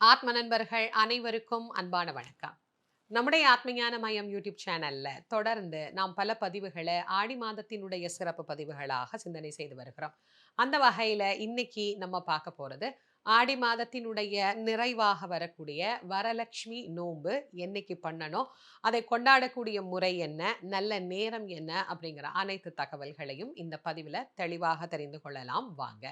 ஆத்ம நண்பர்கள் அனைவருக்கும் அன்பான வணக்கம். நம்முடைய ஆத்மஞான மயம் யூடியூப் சேனல்ல தொடர்ந்து நாம் பல பதிவுகளை ஆடி மாதத்தினுடைய சிறப்பு பதிவுகளாக சிந்தனை செய்து வருகிறோம். அந்த வகையில இன்னைக்கு நம்ம பார்க்க போறது ஆடி மாதத்தினுடைய நிறைவாக வரக்கூடிய வரலட்சுமி நோன்பு என்னைக்கு பண்ணணும் அதை கொண்டாடக்கூடிய முறை என்ன நல்ல நேரம் என்ன அப்படிங்கிற அனைத்து தகவல்களையும் இந்த பதிவில் தெளிவாக தெரிந்து கொள்ளலாம். வாங்க.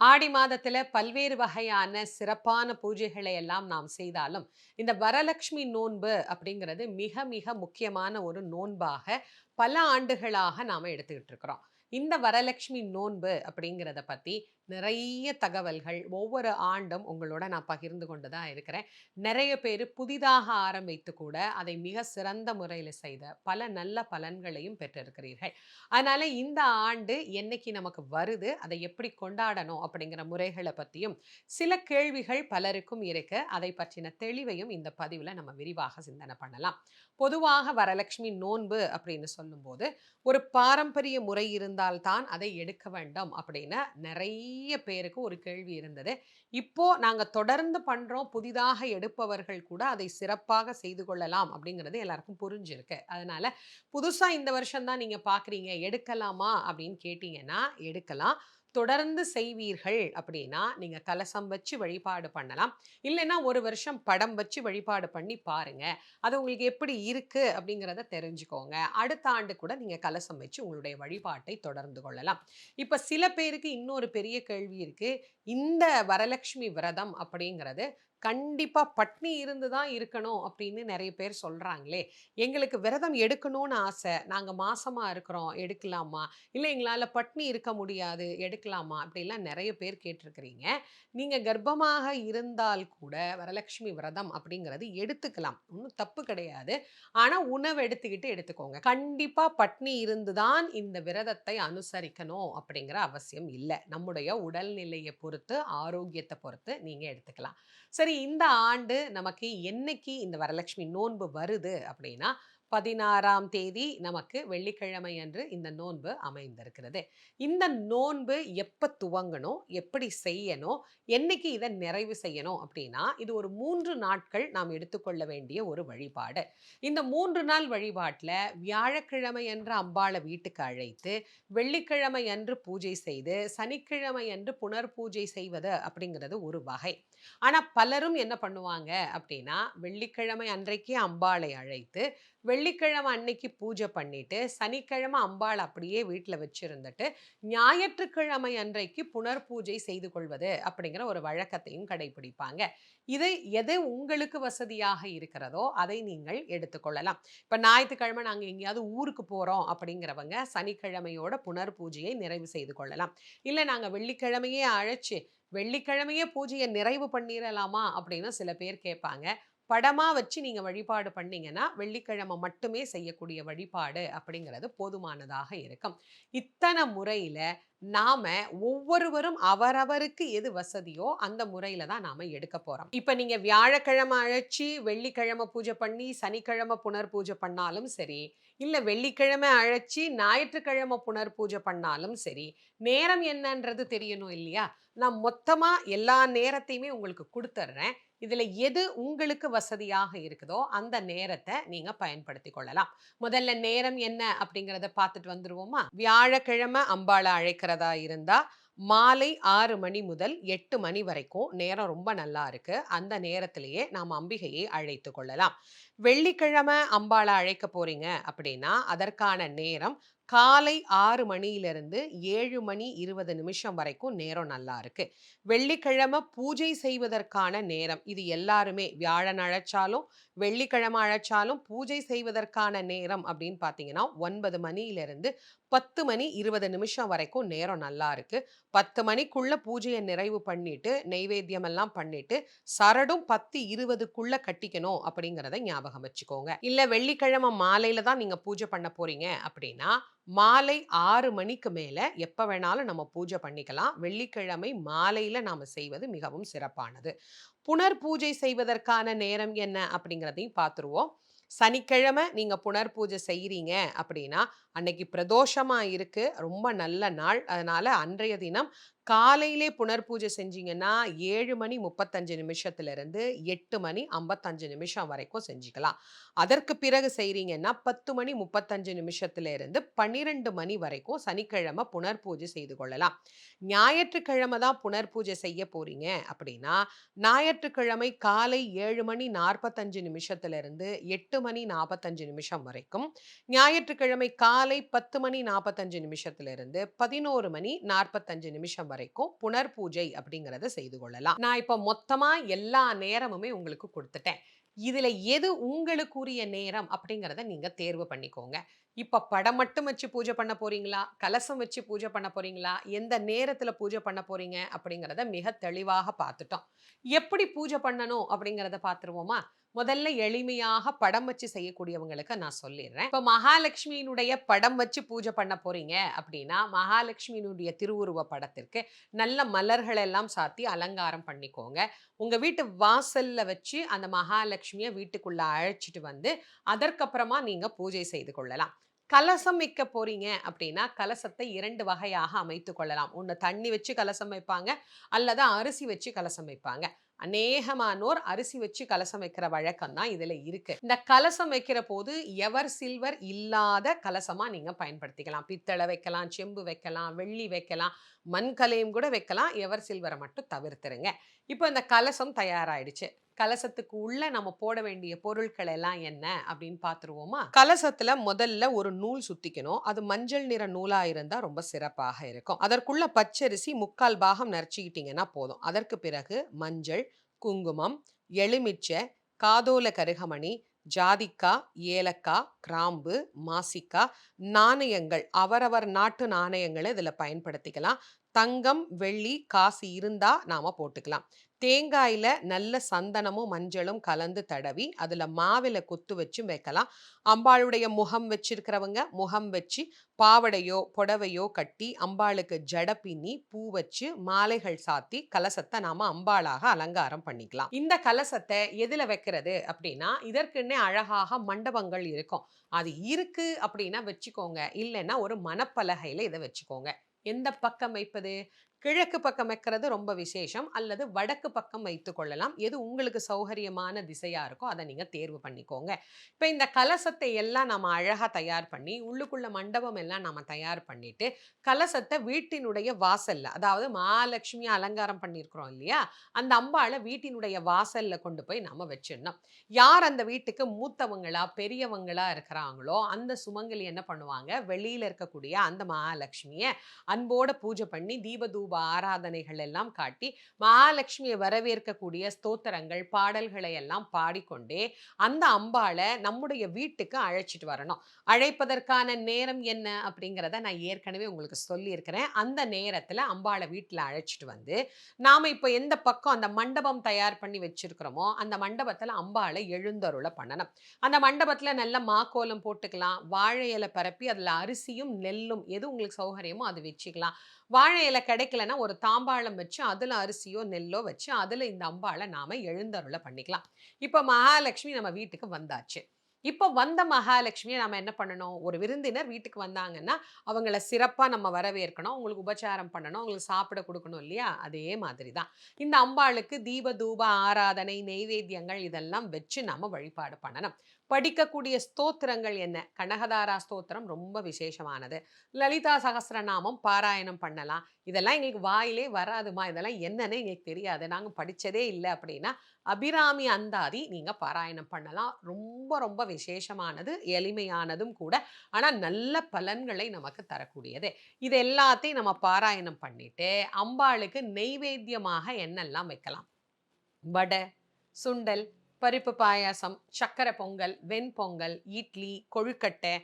ஆடி மாதத்துல பல்வேறு வகையான சிறப்பான பூஜைகளை எல்லாம் நாம் செய்தாலும் இந்த வரலட்சுமி நோன்பு அப்படிங்கிறது மிக மிக முக்கியமான ஒரு நோன்பாக பல ஆண்டுகளாக நாம எடுத்துக்கிட்டு இருக்கிறோம். இந்த வரலட்சுமி நோன்பு அப்படிங்கிறத பத்தி நிறைய தகவல்கள் ஒவ்வொரு ஆண்டும் உங்களோட நான் பகிர்ந்து கொண்டு தான் இருக்கிறேன். நிறைய பேர் புதிதாக ஆரம்பித்து கூட அதை மிக சிறந்த முறையில் செய்த பல நல்ல பலன்களையும் பெற்றிருக்கிறீர்கள். அதனால் இந்த ஆண்டு என்னைக்கு நமக்கு வருது அதை எப்படி கொண்டாடணும் அப்படிங்கிற முறைகளை பற்றியும் சில கேள்விகள் பலருக்கும் இருக்கு. அதை பற்றின தெளிவையும் இந்த பதிவில் நம்ம விரிவாக சிந்தனை பண்ணலாம். பொதுவாக வரலட்சுமி நோன்பு அப்படின்னு சொல்லும்போது ஒரு பாரம்பரிய முறை இருந்தால்தான் அதை எடுக்க வேண்டும் அப்படின்னு நிறைய நிறைய பேருக்கு ஒரு கேள்வி இருந்தது. இப்போ நாங்க தொடர்ந்து பண்றோம் புதிதாக எடுப்பவர்கள் கூட அதை சிறப்பாக செய்து கொள்ளலாம் அப்படிங்கிறது எல்லாருக்கும் புரிஞ்சிருக்கு. அதனால புதுசா இந்த வருஷம் தான் நீங்க பாக்குறீங்க எடுக்கலாமா அப்படின்னு கேட்டீங்கன்னா எடுக்கலாம். தொடர்ந்து செய்வீர்கள் அப்படின்னா நீங்கள் கலசம் வச்சு வழிபாடு பண்ணலாம். இல்லைன்னா ஒரு வருஷம் படம் வச்சு வழிபாடு பண்ணி பாருங்க. அது உங்களுக்கு எப்படி இருக்கு அப்படிங்கிறத தெரிஞ்சுக்கோங்க. அடுத்த ஆண்டு கூட நீங்கள் கலசம் வச்சு உங்களுடைய வழிபாட்டை தொடர்ந்து கொள்ளலாம். இப்போ சில பேருக்கு இன்னொரு பெரிய கேள்வி இருக்கு. இந்த வரலட்சுமி விரதம் அப்படிங்கிறது கண்டிப்பா பட்னி இருந்து தான் இருக்கணும் அப்படின்னு நிறைய பேர் சொல்றாங்களே. எங்களுக்கு விரதம் எடுக்கணும்னு ஆசை. நாங்க மாசமா இருக்கிறோம் எடுக்கலாமா? இல்லை எங்களால பட்னி இருக்க முடியாது எடுக்கலாமா? அப்படிலாம் நிறைய பேர் கேட்டிருக்கிறீங்க. நீங்க கர்ப்பமாக இருந்தால் கூட வரலட்சுமி விரதம் அப்படிங்கிறது எடுத்துக்கலாம். ஒன்றும் தப்பு கிடையாது. ஆனா உணவு எடுத்துக்கிட்டு எடுத்துக்கோங்க. கண்டிப்பா பட்னி இருந்து தான் இந்த விரதத்தை அனுசரிக்கணும் அப்படிங்கிற அவசியம் இல்லை. நம்முடைய உடல்நிலையை பொறுத்து ஆரோக்கியத்தை பொறுத்து நீங்க எடுத்துக்கலாம். சரி இந்த ஆண்டு நமக்கு என்னைக்கு இந்த வரலட்சுமி நோன்பு வருது அப்படின்னா பதினாறாம் தேதி நமக்கு வெள்ளிக்கிழமை அன்று இந்த நோன்பு அமைந்திருக்கிறது. இந்த நோன்பு எப்போ துவங்கணும் எப்படி செய்யணும் என்னைக்கு இதை நிறைவு செய்யணும் அப்படின்னா இது ஒரு மூன்று நாட்கள் நாம் எடுத்துக்கொள்ள வேண்டிய ஒரு வழிபாடு. இந்த மூன்று நாள் வழிபாட்டில் வியாழக்கிழமை அன்று அம்பாளை வீட்டுக்கு அழைத்து வெள்ளிக்கிழமை அன்று பூஜை செய்து சனிக்கிழமை அன்று புனர் பூஜை செய்வது அப்படிங்கிறது ஒரு வகை. ஆனால் பலரும் என்ன பண்ணுவாங்க அப்படின்னா வெள்ளிக்கிழமை அன்றைக்கே அம்பாளை அழைத்து வெள்ளிக்கிழமை அன்னைக்கு பூஜை பண்ணிட்டு சனிக்கிழமை அம்பாள் அப்படியே வீட்டில் வச்சுருந்துட்டு ஞாயிற்றுக்கிழமை அன்றைக்கு புனர் பூஜை செய்து கொள்வது அப்படிங்கிற ஒரு வழக்கத்தையும் கடைபிடிப்பாங்க. இது எது உங்களுக்கு வசதியாக இருக்கிறதோ அதை நீங்கள் எடுத்துக்கொள்ளலாம். இப்போ ஞாயிற்றுக்கிழமை நாங்கள் எங்கேயாவது ஊருக்கு போகிறோம் அப்படிங்கிறவங்க சனிக்கிழமையோட புனர் பூஜையை நிறைவு செய்து கொள்ளலாம். இல்லை நாங்கள் வெள்ளிக்கிழமையே அழைச்சி வெள்ளிக்கிழமையே பூஜையை நிறைவு பண்ணிடலாமா அப்படின்னு சில பேர் கேட்பாங்க. படமாக வச்சு நீங்கள் வழிபாடு பண்ணீங்கன்னா வெள்ளிக்கிழமை மட்டுமே செய்யக்கூடிய வழிபாடு அப்படிங்கிறது போதுமானதாக இருக்கும். இத்தனை முறையில் நாம ஒவ்வொருவரும் அவரவருக்கு எது வசதியோ அந்த முறையில தான் நாம எடுக்க போறோம். இப்ப நீங்க வியாழக்கிழமை அழைச்சி வெள்ளிக்கிழமை பூஜை பண்ணி சனிக்கிழமை புனர் பூஜை பண்ணாலும் சரி இல்ல வெள்ளிக்கிழமை அழைச்சி ஞாயிற்றுக்கிழமை புனர் பூஜை பண்ணாலும் சரி நேரம் என்னன்றது தெரியணும் இல்லையா? நான் மொத்தமா எல்லா நேரத்தையுமே உங்களுக்கு கொடுத்துட்றேன் இதுல எது உங்களுக்கு வசதியாக இருக்குதோ அந்த நேரத்தை நீங்க பயன்படுத்தி கொள்ளலாம். முதல்ல நேரம் என்ன அப்படிங்கிறத பார்த்துட்டு வந்துருவோமா? வியாழக்கிழமை அம்பாளை அழைக்கிறதா இருந்தா மாலை ஆறு மணி முதல் எட்டு மணி வரைக்கும் நேரம் ரொம்ப நல்லா இருக்கு. அந்த நேரத்திலேயே நாம் அம்பிகையை அழைத்து கொள்ளலாம். வெள்ளிக்கிழமை அம்பாளை அழைக்க போறீங்க அப்படின்னா அதற்கான நேரம் காலை ஆறு மணியிலிருந்து ஏழு மணி இருபது நிமிஷம் வரைக்கும் நேரம் நல்லா இருக்கு. வெள்ளிக்கிழமை பூஜை செய்வதற்கான நேரம். இது எல்லாருமே வியாழன் அழைச்சாலும் வெள்ளிக்கிழமை அழைச்சாலும் பூஜை செய்வதற்கான நேரம் அப்படின்னு பார்த்தீங்கன்னா ஒன்பது மணியிலிருந்து பத்து மணி இருபது நிமிஷம் வரைக்கும் நேரம் நல்லா இருக்கு. பத்து மணிக்குள்ள பூஜையை நிறைவு பண்ணிட்டு நெய்வேத்தியம் எல்லாம் பண்ணிட்டு சரடும் பத்து இருபதுக்குள்ள கட்டிக்கணும் அப்படிங்கிறத ஞாபகம் வச்சுக்கோங்க. இல்ல வெள்ளிக்கிழமை மாலையில தான் நீங்க பூஜை பண்ண போறீங்க அப்படின்னா மாலை ஆறு மணிக்கு மேல எப்போ வேணாலும் நம்ம பூஜை பண்ணிக்கலாம். வெள்ளிக்கிழமை மாலையில நாம செய்வது மிகவும் சிறப்பானது. புனர் பூஜை செய்வதற்கான நேரம் என்ன அப்படிங்கிறதையும் பார்த்துருவோம் சனிக்கிழமை நீங்க புனர்பூஜை செய்கிறீங்க அப்படின்னா அன்னைக்கு பிரதோஷமா இருக்கு. ரொம்ப நல்ல நாள். அதனால அன்றைய தினம் காலையிலே புனர்பூஜை செஞ்சீங்கன்னா ஏழு மணி முப்பத்தஞ்சு நிமிஷத்துல இருந்து எட்டு மணி ஐம்பத்தஞ்சு நிமிஷம் வரைக்கும் செஞ்சுக்கலாம். அதற்கு பிறகு செய்கிறீங்கன்னா பத்து மணி முப்பத்தஞ்சு நிமிஷத்துல இருந்து பன்னிரெண்டு மணி வரைக்கும் சனிக்கிழமை புனர்பூஜை செய்து கொள்ளலாம். ஞாயிற்றுக்கிழமை தான் புனர் பூஜை செய்ய போறீங்க அப்படின்னா ஞாயிற்றுக்கிழமை காலை ஏழு மணி நாற்பத்தஞ்சு நிமிஷத்துல இருந்து எட்டு மணி நாற்பத்தஞ்சு நிமிஷம் வரைக்கும் ஞாயிற்றுக்கிழமை காலை பத்து மணி நாற்பத்தஞ்சு நிமிஷத்துல இருந்து பதினோரு மணி நாற்பத்தஞ்சு நிமிஷம் வரைக்கும் புனர் பூஜை அப்படிங்கறத செய்து கொள்ளலாம். நான் இப்போ மொத்தமா எல்லா நேரமுமே உங்களுக்கு கொடுத்துட்டேன். இதுல எது உங்களுக்குரிய நேரம் அப்படிங்கறத நீங்க தேர்வு பண்ணிக்கோங்க. இப்ப படம் மட்டும் வச்சு பூஜை பண்ண போறீங்களா? கலசம் வச்சு பூஜை பண்ண போறீங்களா? எந்த நேரத்துல பூஜை பண்ண போறீங்க அப்படிங்கறத மிக தெளிவாக பார்த்துட்டோம். எப்படி பூஜை பண்ணணும் அப்படிங்கறத பார்த்துருவோமா? முதல்ல எளிமையாக படம் வச்சு செய்யக்கூடியவங்களுக்கு நான் சொல்லிடுறேன். இப்போ மகாலட்சுமியினுடைய படம் வச்சு பூஜை பண்ண போறீங்க அப்படின்னா மகாலட்சுமியினுடைய திருவுருவ படத்திற்கு நல்ல மலர்கள் எல்லாம் சாத்தி அலங்காரம் பண்ணிக்கோங்க. உங்க வீட்டு வாசல்ல வச்சு அந்த மகாலட்சுமியை வீட்டுக்குள்ள அழைச்சிட்டு வந்து அதற்கப்புறமா நீங்க பூஜை செய்து கொள்ளலாம். கலசம் வைக்க போறீங்க அப்படின்னா கலசத்தை இரண்டு வகையாக அமைத்து கொள்ளலாம். ஒன்று தண்ணி வச்சு கலசம் வைப்பாங்க அல்லது அரிசி வச்சு கலசம் வைப்பாங்க. அநேகமானோர் அரிசி வச்சு கலசம் வைக்கிற வழக்கம் தான் இதுல இருக்கு. இந்த கலசம் வைக்கிற போது எவர் சில்வர் இல்லாத கலசமா நீங்க பயன்படுத்திக்கலாம். பித்தளை வைக்கலாம் செம்பு வைக்கலாம் வெள்ளி வைக்கலாம் மண்கலையும் கூட வைக்கலாம். எவர் சில்வரை மட்டும் தவிர்த்துருங்க. இப்போ இந்த கலசம் தயாராயிடுச்சு. கலசத்துக்கு உள்ள நம்ம போட வேண்டிய பொருட்கள் எல்லாம் என்ன அப்படின்னு பார்த்துருவோமா? கலசத்துல முதல்ல ஒரு நூல் சுத்திக்கணும். அது மஞ்சள் நிற நூலா இருந்தா ரொம்ப சிறப்பாக இருக்கும். அதற்குள்ள பச்சரிசி முக்கால் பாகம் நரைச்சிக்கிட்டீங்கன்னா போதும். அதற்கு பிறகு மஞ்சள் குங்குமம் எலுமிச்சை காதோல கருகமணி ஜாதிக்காய் ஏலக்காய் கிராம்பு மாசிக்காய் நாணயங்கள். அவரவர் நாட்டு நாணயங்களை இதில் பயன்படுத்திக்கலாம். தங்கம் வெள்ளி காசு இருந்தால் நாம போட்டுக்கலாம். தேங்காயில நல்ல சந்தனமும் மஞ்சளும் கலந்து தடவி அதுல மாவில கொத்து வச்சும் வைக்கலாம். அம்பாளுடைய முகம் வச்சிருக்கிறவங்க முகம் வச்சு பாவடையோ புடவையோ கட்டி அம்பாளுக்கு ஜட பின்னி பூ வச்சு மாலைகள் சாத்தி கலசத்தை நாம அம்பாளாக அலங்காரம் பண்ணிக்கலாம். இந்த கலசத்தை எதுல வைக்கிறது அப்படின்னா இதற்குன்னே அழகாக மண்டபங்கள் இருக்கும். அது இருக்கு அப்படின்னா வச்சுக்கோங்க. இல்லைன்னா ஒரு மனப்பலகையில் இதை வச்சுக்கோங்க. எந்த பக்கம் வைப்பது? கிழக்கு பக்கம் வைக்கிறது ரொம்ப விசேஷம். அல்லது வடக்கு பக்கம் வைத்து கொள்ளலாம். எது உங்களுக்கு சௌகரியமான திசையா இருக்கோ அதை நீங்க தேர்வு பண்ணிக்கோங்க. இப்போ இந்த கலசத்தை எல்லாம் நம்ம அழகா தயார் பண்ணி உள்ளுக்குள்ள மண்டபம் எல்லாம் நம்ம தயார் பண்ணிட்டு கலசத்தை வீட்டினுடைய வாசல்ல அதாவது மகாலட்சுமி அலங்காரம் பண்ணியிருக்கிறோம் இல்லையா? அந்த அம்பாளை வீட்டினுடைய வாசல்ல கொண்டு போய் நம்ம வச்சிடணும். யார் அந்த வீட்டுக்கு மூத்தவங்களா பெரியவங்களா இருக்கிறாங்களோ அந்த சுமங்கலி என்ன பண்ணுவாங்க? வெளியில இருக்கக்கூடிய அந்த மகாலட்சுமியை அன்போட பூஜை பண்ணி தீபதூப ஆராதனைகள் எல்லாம் காட்டி மகாலட்சுமியை வரவேற்கக்கூடிய ஸ்தோத்திரங்கள் பாடல்களை எல்லாம் பாடிக்கொண்டே அந்த அம்பாளை நம்முடைய வீட்டுக்கு அழைச்சிட்டு வரணும். அழைப்பதற்கான நேரம் என்ன அப்படிங்கிறத நான் ஏற்கனவே உங்களுக்கு சொல்லியிருக்கிறேன். அந்த நேரத்தில் அம்பாளை வீட்டில் அழைச்சிட்டு வந்து நாம் இப்போ எந்த பக்கம் அந்த மண்டபம் தயார் பண்ணி வச்சிருக்கிறோமோ அந்த மண்டபத்தில் அம்பாளை எழுந்தருளை பண்ணணும். அந்த மண்டபத்தில் நல்ல மாக்கோலம் போட்டுக்கலாம் வாழை இலை பரப்பி அதில் அரிசியும் நெல்லும் எது உங்களுக்கு சௌகரியமோ அது வச்சுக்கலாம். வாழை இலை கிடைக்கலன்னா ஒரு தாம்பாளம் வச்சு அதில் அரிசியோ நெல்லோ வச்சு அதில் இந்த அம்பாளை நாம எழுந்தருளை பண்ணிக்கலாம். இப்போ மகாலட்சுமி நம்ம வீட்டுக்கு வந்தாச்சு. இப்போ வந்த மகாலட்சுமியை நம்ம என்ன பண்ணணும்? ஒரு விருந்தினர் வீட்டுக்கு வந்தாங்கன்னா அவங்கள சிறப்பாக நம்ம வரவேற்கணும். அவங்களுக்கு உபச்சாரம் பண்ணணும். அவங்களுக்கு சாப்பிட கொடுக்கணும் இல்லையா? அதே மாதிரி தான் இந்த அம்பாளுக்கு தீப தூப ஆராதனை நெய்வேத்தியங்கள் இதெல்லாம் வச்சு நம்ம வழிபாடு பண்ணணும். படிக்கக்கூடிய ஸ்தோத்திரங்கள் என்ன? கனகதாரா ஸ்தோத்திரம் ரொம்ப விசேஷமானது. லலிதா சகசிரநாமம் பாராயணம் பண்ணலாம். இதெல்லாம் எங்களுக்கு வாயிலே வராதுமா? இதெல்லாம் என்னன்னு எங்களுக்கு தெரியாது. நாங்கள் படித்ததே இல்லை அப்படின்னா அபிராமி அந்தாதி நீங்கள் பாராயணம் பண்ணலாம். ரொம்ப ரொம்ப விசேஷமானது எளிமையானதும் கூட. ஆனால் நல்ல பலன்களை நமக்கு தரக்கூடியது. இது எல்லாத்தையும் நம்ம பாராயணம் பண்ணிட்டு அம்பாளுக்கு நெய்வேத்தியமாக என்னெல்லாம் வைக்கலாம். வடை சுண்டல் பருப்பு பாயாசம் சக்கரை பொங்கல் வெண்பொங்கல் இட்லி கொழுக்கட்டை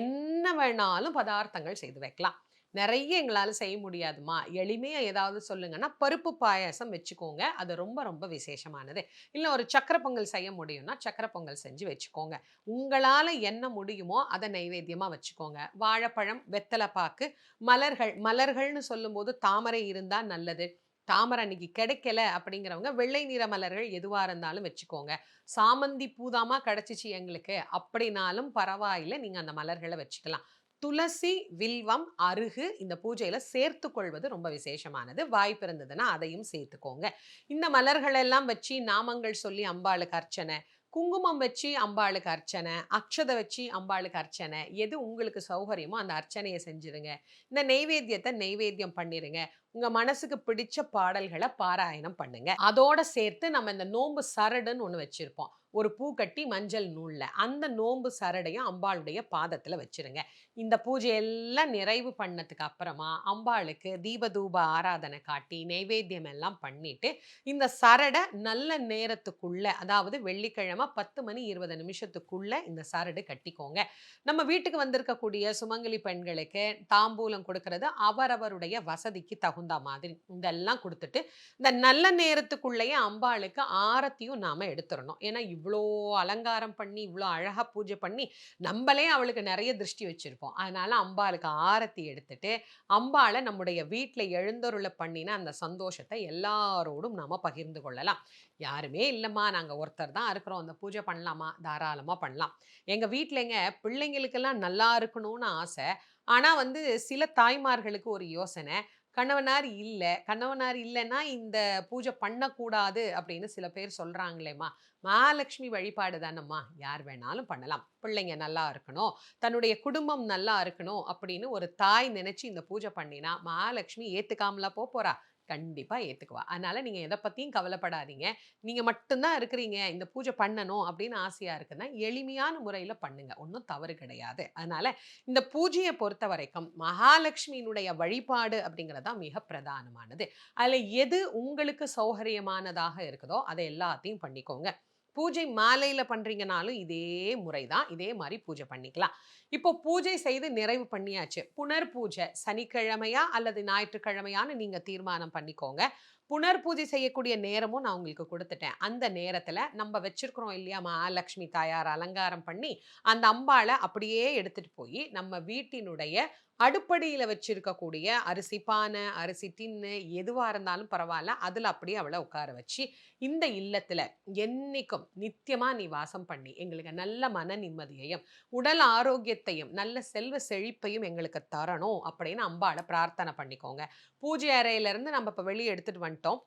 என்ன வேணாலும் பதார்த்தங்கள் செய்து வைக்கலாம். நிறைய எங்களால் செய்ய முடியாதுமா? எளிமையாக ஏதாவது சொல்லுங்கன்னா பருப்பு பாயாசம் வச்சுக்கோங்க. அது ரொம்ப ரொம்ப விசேஷமானது. இல்லை ஒரு சக்கரை பொங்கல் செய்ய முடியும்னா சக்கரை பொங்கல் செஞ்சு வச்சுக்கோங்க. உங்களால் என்ன முடியுமோ அதை நைவேத்தியமாக வச்சுக்கோங்க. வாழைப்பழம் வெத்தலை பாக்கு மலர்கள் மலர்கள்னு சொல்லும்போது தாமரை இருந்தால் நல்லது. தாமரை அன்னைக்கு கிடைக்கல அப்படிங்கிறவங்க வெள்ளை நிற மலர்கள் எதுவாக இருந்தாலும் வச்சுக்கோங்க. சாமந்தி பூதாமா கிடைச்சிச்சு எங்களுக்கு அப்படின்னாலும் பரவாயில்லை நீங்கள் அந்த மலர்களை வச்சுக்கலாம். துளசி வில்வம் அருகு இந்த பூஜையில் சேர்த்து கொள்வது ரொம்ப விசேஷமானது. வாய்ப்பு இருந்ததுன்னா அதையும் சேர்த்துக்கோங்க. இந்த மலர்கள் எல்லாம் வச்சு நாமங்கள் சொல்லி அம்பாளுக்கு அர்ச்சனை குங்குமம் வச்சு அம்பாளுக்கு அர்ச்சனை அக்ஷதை வச்சு அம்பாளுக்கு அர்ச்சனை எது உங்களுக்கு சௌகரியமோ அந்த அர்ச்சனையை செஞ்சுருங்க. இந்த நெய்வேத்தியத்தை நெய்வேத்தியம் பண்ணிடுங்க உங்க மனசுக்கு பிடிச்ச பாடல்களை பாராயணம் பண்ணுங்க. அதோட சேர்த்து நம்ம இந்த நோன்பு சரடுன்னு ஒன்று வச்சிருப்போம். ஒரு பூ கட்டி மஞ்சள் நூல்ல. அந்த நோன்பு சரடையும் அம்பாளுடைய பாதத்துல வச்சிருங்க. இந்த பூஜையெல்லாம் நிறைவு பண்ணதுக்கு அப்புறமா அம்பாளுக்கு தீபதூப ஆராதனை காட்டி நைவேத்தியம் எல்லாம் பண்ணிட்டு இந்த சரடை நல்ல நேரத்துக்குள்ள அதாவது வெள்ளிக்கிழமை பத்து மணி இருபது நிமிஷத்துக்குள்ள இந்த சரடு கட்டிக்கோங்க. நம்ம வீட்டுக்கு வந்திருக்கக்கூடிய சுமங்கலி பெண்களுக்கு தாம்பூலம் கொடுக்கறது அவரவருடைய வசதிக்கு தகுந்த மாதிரி இதெல்லாம் கொடுத்துட்டு இந்த நல்ல நேரத்துக்குள்ளேயே அம்பாளுக்கு ஆரத்தியும் நாம் எடுத்துடணும் ஏன்னா இவ்வளோ அலங்காரம் பண்ணி இவ்வளோ அழகாக பூஜை பண்ணி நம்மளே அவளுக்கு நிறைய திருஷ்டி வச்சுருப்போம். அதனால் அம்பாளுக்கு ஆரத்தி எடுத்துட்டு அம்பாளை நம்முடைய வீட்டில் எழுந்தருளை பண்ணின அந்த சந்தோஷத்தை எல்லாரோடும் நாம் பகிர்ந்து கொள்ளலாம். யாருமே இல்லைம்மா நாங்கள் ஒருத்தர் தான் இருக்கிறோம். அந்த பூஜை பண்ணலாமா? தாராளமாக பண்ணலாம். எங்கள் வீட்டிலங்க பிள்ளைங்களுக்கெல்லாம் நல்லா இருக்கணும்னு ஆசை. ஆனால் வந்து சில தாய்மார்களுக்கு ஒரு யோசனை கணவனார் இல்லை கணவனார் இல்லைன்னா இந்த பூஜை பண்ணக்கூடாது அப்படின்னு சில பேர் சொல்றாங்களேம்மா. மகாலட்சுமி வழிபாடு தானம்மா. யார் வேணாலும் பண்ணலாம். பிள்ளைங்க நல்லா இருக்கணும், தன்னுடைய குடும்பம் நல்லா இருக்கணும் அப்படின்னு ஒரு தாய் நினைச்சு இந்த பூஜை பண்ணினா, மகாலட்சுமி ஏத்துக்காமலா போகிறா கண்டிப்பாக ஏற்றுக்குவா அதனால் நீங்கள் எதை பற்றியும் கவலைப்படாதீங்க. நீங்கள் மட்டும்தான் இருக்கிறீங்க. இந்த பூஜை பண்ணணும் அப்படின்னு ஆசையாக இருக்குன்னா, எளிமையான முறையில் பண்ணுங்கள் ஒன்றும் தவறு கிடையாது. அதனால் இந்த பூஜையை பொறுத்த வரைக்கும் மகாலட்சுமியினுடைய வழிபாடு அப்படிங்கிறது தான் மிக பிரதானமானது. அதில் எது உங்களுக்கு சௌகரியமானதாக இருக்குதோ, அதை எல்லாத்தையும் பண்ணிக்கோங்க. பூஜை மாலையில் பண்ணுறீங்கனாலும் இதே முறை தான். இதே மாதிரி பூஜை பண்ணிக்கலாம். இப்போ பூஜை செய்து நிறைவு பண்ணியாச்சு. புனர் பூஜை சனிக்கிழமையா அல்லது ஞாயிற்றுக்கிழமையான்னு நீங்கள் தீர்மானம் பண்ணிக்கோங்க. புனர் பூஜை செய்யக்கூடிய நேரமும் நான் உங்களுக்கு கொடுத்துட்டேன் அந்த நேரத்தில் நம்ம வச்சிருக்கிறோம் இல்லையா, மகாலட்சுமி தாயார் அலங்காரம் பண்ணி, அந்த அம்பாளை அப்படியே எடுத்துட்டு போய் நம்ம வீட்டினுடைய அடுப்படியில வச்சிருக்கக்கூடிய அரிசி பானை, அரிசி டின்னு எதுவாக இருந்தாலும் பரவாயில்ல அதில் அப்படியே அவளை உட்கார வச்சு, இந்த இல்லத்தில் என்றைக்கும் நித்தியமாக நீ வாசம் பண்ணி, எங்களுக்கு நல்ல மன நிம்மதியையும், உடல் ஆரோக்கியத்தையும், நல்ல செல்வ செழிப்பையும் எங்களுக்கு தரணும் அப்படின்னு அம்பாவை பிரார்த்தனை பண்ணிக்கோங்க. பூஜை அறையிலேருந்து நம்ம இப்போ வெளியே எடுத்துகிட்டு வந்துட்டோம்.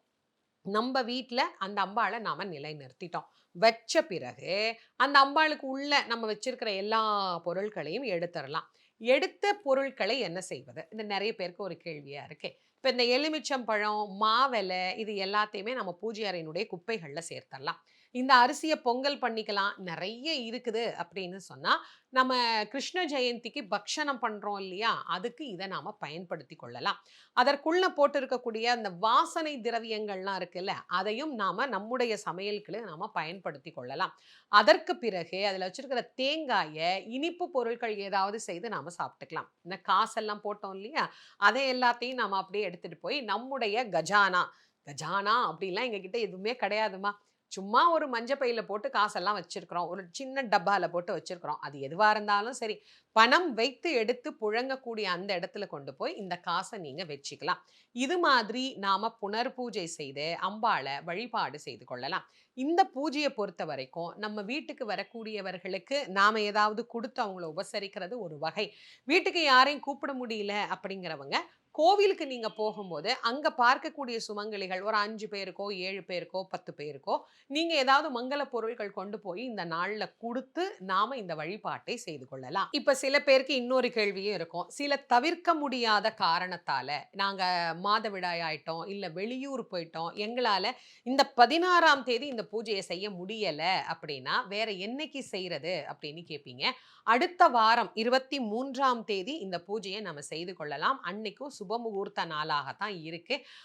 நம்ம வீட்டில் அந்த அம்பாளை நாம நிலைநிறுத்திட்டோம். வச்ச பிறகு, அந்த அம்பாளுக்கு உள்ள நம்ம வச்சிருக்கிற எல்லா பொருட்களையும் எடுத்துறலாம். எடுத்த பொருட்களை என்ன செய்வது? இந்த நிறைய பேருக்கு ஒரு கேள்வியா இருக்கு. இப்ப இந்த எலுமிச்சம்பழம், மாவெலை இது எல்லாத்தையுமே நம்ம பூஜை அறையினுடைய குப்பைகளில் சேர்த்தரலாம். இந்த அரிசிய பொங்கல் பண்ணிக்கலாம். நிறைய இருக்குது அப்படின்னு சொன்னா, நம்ம கிருஷ்ண ஜெயந்திக்கு பக்ஷணம் பண்றோம் இல்லையா? அதுக்கு இத நாம பயன்படுத்திக் கொள்ளலாம். அதற்குள்ள போட்டிருக்கக்கூடிய அந்த வாசனை திரவியங்கள்லாம் இருக்குல்ல, அதையும் நாம நம்முடைய சமையல்களை நாம பயன்படுத்தி கொள்ளலாம். அதற்கு பிறகு அதுல வச்சிருக்கிற தேங்காயை இனிப்பு பொருட்கள் ஏதாவது செய்து நாம சாப்பிட்டுக்கலாம். இந்த காசெல்லாம் போட்டோம் இல்லையா? அதை எல்லாத்தையும் நாம அப்படியே எடுத்துட்டு போய் நம்முடைய கஜானா, கஜானா அப்படிலாம் எங்ககிட்ட எதுவுமே கிடையாதும்மா. சும்மா ஒரு மஞ்சப்பையில் போட்டு காசெல்லாம் வச்சுருக்குறோம் ஒரு சின்ன டப்பாவில் போட்டு வச்சுருக்குறோம் அது எதுவாக இருந்தாலும் சரி, பணம் வைத்து எடுத்து புழங்கக்கூடிய அந்த இடத்துல கொண்டு போய் இந்த காசை நீங்கள் வச்சுக்கலாம். இது மாதிரி நாம் புனர் பூஜை செய்து அம்பாளை வழிபாடு செய்து கொள்ளலாம். இந்த பூஜையை பொறுத்த வரைக்கும் நம்ம வீட்டுக்கு வரக்கூடியவர்களுக்கு நாம் ஏதாவது கொடுத்து அவங்கள உபசரிக்கிறது ஒரு வகை. வீட்டுக்கு யாரையும் கூப்பிட முடியல அப்படிங்கிறவங்க, கோவிலுக்கு நீங்க போகும்போது, அங்க பார்க்கக்கூடிய சுமங்கலிகள் ஒரு அஞ்சு பேருக்கோ, ஏழு பேருக்கோ, 10 பேருக்கோ, நீங்க ஏதாவது மங்கள பொருட்கள் கொண்டு போய் இந்த நாள்ல கொடுத்து நாம இந்த வழிபாட்டை செய்து கொள்ளலாம். இப்போ சில பேருக்கு இன்னொரு கேள்வியும் இருக்கும். சில தவிர்க்க முடியாத காரணத்தால, நாங்க மாதவிடாய் ஆயிட்டோம், இல்ல வெளியூர் போயிட்டோம், எங்களால இந்த 16ஆம் தேதி இந்த பூஜையை செய்ய முடியல அப்படின்னா, வேற என்னைக்கு செய்கிறது அப்படின்னு கேட்பீங்க. அடுத்த வாரம் 23ஆம் தேதி இந்த பூஜைய நம்ம செய்து கொள்ளலாம். அன்னைக்கும் சுபமுகூர்த்த நாளாகத்தான் நாளாக தான்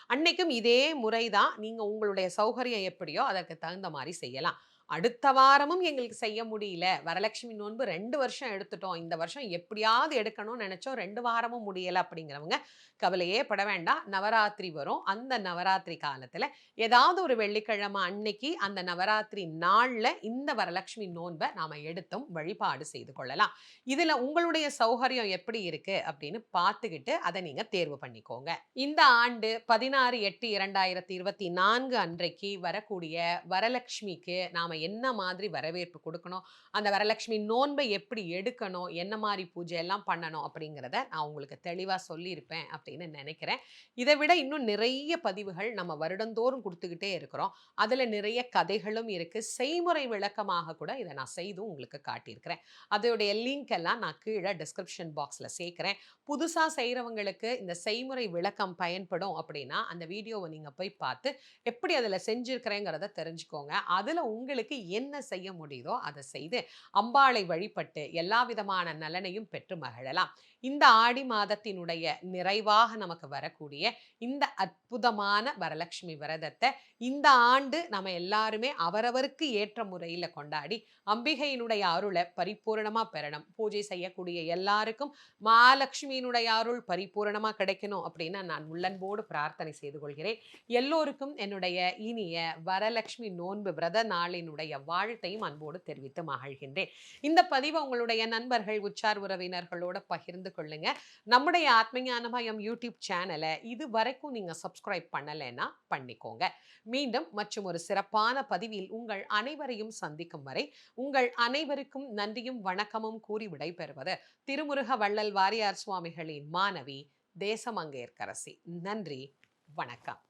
அன்னைக்கும் இதே முறை தான். நீங்கள் உங்களுடைய சௌகரியம் எப்படியோ அதற்கு தகுந்த மாதிரி செய்யலாம். அடுத்த வாரமும் எங்களுக்கு செய்ய முடியல. வரலட்சுமி நோன்பு ரெண்டு வருஷம் எடுத்துட்டோம். இந்த வருஷம் எப்படியாவது எடுக்கணும்னு நினைச்சோம். ரெண்டு வாரமும் முடியல அப்படிங்கிறவங்க கவலையே பட வேண்டாம். நவராத்திரி வரும். அந்த நவராத்திரி காலத்துல ஏதாவது ஒரு வெள்ளிக்கிழமை அன்னைக்கு அந்த நவராத்திரி நாள்ல இந்த வரலட்சுமி நோன்பை நாம எடுத்தும் வழிபாடு செய்து கொள்ளலாம். இதுல உங்களுடைய சௌகரியம் எப்படி இருக்கு அப்படின்னு பார்த்துக்கிட்டு அதை நீங்க தேர்வு பண்ணிக்கோங்க. இந்த ஆண்டு பதினாறு எட்டு இரண்டாயிரத்தி இருபத்தி நான்கு அன்றைக்கு வரக்கூடிய வரலட்சுமிக்கு நாம் என்ன மாதிரி வரவேற்பு கொடுக்கணும்? அந்த வரலட்சுமி நோன்பை எப்படி எடுக்கணும்? என்ன மாதிரி பூஜை எல்லாம் பண்ணணும்? அப்படிங்கிறத நான் உங்களுக்கு தெளிவாக சொல்லியிருப்பேன் அப்படின்னு நினைக்கிறேன். இதை விட இன்னும் நிறைய பதிவுகள் நம்ம வருடந்தோறும் கொடுத்துக்கிட்டே இருக்கிறோம். அதில் நிறைய கதைகளும் இருக்குது செய்முறை விளக்கமாக கூட இதை நான் செய்தும் உங்களுக்கு காட்டியிருக்கிறேன். அதோடைய லிங்க் எல்லாம் நான் கீழே டிஸ்கிரிப்ஷன் பாக்ஸில் சேர்க்குறேன். புதுசாக செய்கிறவங்களுக்கு இந்த செய்முறை விளக்கம் பயன்படும் அப்படின்னா அந்த வீடியோவை நீங்கள் போய் பார்த்து எப்படி அதில் செஞ்சுருக்கிறேங்கிறத தெரிஞ்சுக்கோங்க. அதில் உங்களுக்கு என்ன செய்ய முடியுதோ அதை செய்து அம்பாளை வழிபட்டு எல்லா விதமான நலனையும் பெற்று மகிழலாம். இந்த ஆடி மாதத்தினுடைய நிறைவாக நமக்கு வரக்கூடிய இந்த அற்புதமான வரலட்சுமி விரதத்தை இந்த ஆண்டு நம்ம எல்லாருமே அவரவருக்கு ஏற்ற முறையில் கொண்டாடி அம்பிகையினுடைய அருளை பரிபூரணமாக பெறணும். பூஜை செய்யக்கூடிய எல்லாருக்கும் மகாலட்சுமியினுடைய அருள் பரிபூரணமாக கிடைக்கணும் அப்படின்னு நான் உள்ளன்போடு பிரார்த்தனை செய்து கொள்கிறேன். எல்லோருக்கும் என்னுடைய இனிய வரலட்சுமி நோன்பு விரத என்னுடைய வாழ்த்தையும் அன்போடு தெரிவித்து மகிழ்கின்றேன். இந்த பதிவை உங்களுடைய நண்பர்கள் உச்சார் உறவினர்களோட பகிர்ந்து கொள்ளுங்க. நம்முடைய ஆத்மஞானமயம் யூடியூப் சேனலை இது வரைக்கும் நீங்க சப்ஸ்கிரைப் பண்ணலைன்னா பண்ணிக்கோங்க. மீண்டும் மற்றும் ஒரு சிறப்பான பதிவில் உங்கள் அனைவரையும் சந்திக்கும் வரை உங்கள் அனைவருக்கும் நன்றியும் வணக்கமும் கூறி விடைபெறுவது திருமுருக வள்ளல் வாரியார் சுவாமிகளின் மாணவி தேசமங்கேற்கரசி. நன்றி வணக்கம்.